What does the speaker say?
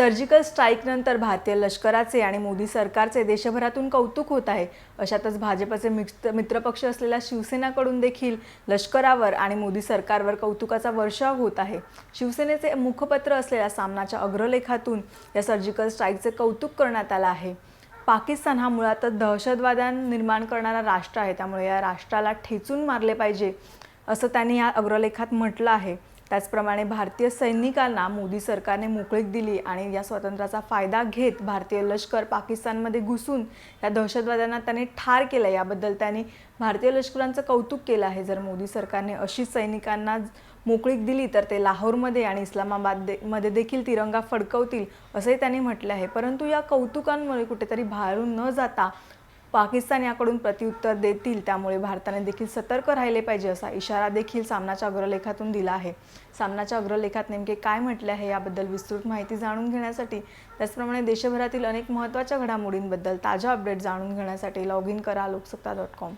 Surgical स्ट्राईकनंतर भारतीय लष्कराचे आणि मोदी सरकारचे देशभरातून कौतुक होत आहे. अशातच भाजपचे मित्र मित्रपक्ष असलेल्या शिवसेनाकडून देखील लष्करावर आणि मोदी सरकारवर कौतुकाचा वर्षाव होत आहे. शिवसेनेचे मुखपत्र असलेल्या सामनाच्या अग्रलेखातून या सर्जिकल स्ट्राईकचे कौतुक करण्यात आलं आहे. पाकिस्तान हा मुळातच दहशतवाद्यां निर्माण करणारा राष्ट्र आहे. त्यामुळे या राष्ट्राला ठेचून मारले पाहिजे असं त्यांनी या अग्रलेखात म्हटलं आहे. त्याचप्रमाणे भारतीय सैनिकांना मोदी सरकारने मोकळीक दिली आणि या स्वातंत्र्याचा फायदा घेत भारतीय लष्कर पाकिस्तानमध्ये घुसून या दहशतवाद्यांना त्यांनी ठार केलं. याबद्दल त्यांनी भारतीय लष्करांचं कौतुक केलं आहे. जर मोदी सरकारने अशी सैनिकांना मोकळीक दिली तर ते लाहोरमध्ये आणि इस्लामाबाद दे मध्ये देखील तिरंगा फडकवतील असंही त्यांनी म्हटलं आहे. परंतु या कौतुकांमुळे कुठेतरी बाहेरून न जाता पाकिस्तान याकडून प्रत्युत्तर देतील त्यामुळे भारताने देखील सतर्क राहिले पाहिजे असा इशारा देखील सामनाच्या अग्रलेखातून दिला आहे. सामनाच्या अग्रलेखात नेमके काय म्हटले आहे याबद्दल विस्तृत माहिती जाणून घेण्यासाठी त्याचप्रमाणे देशभरातील अनेक महत्त्वाच्या घडामोडींबद्दल ताज्या अपडेट जाणून घेण्यासाठी लॉग इन करा लोकसत्ता डॉट कॉम.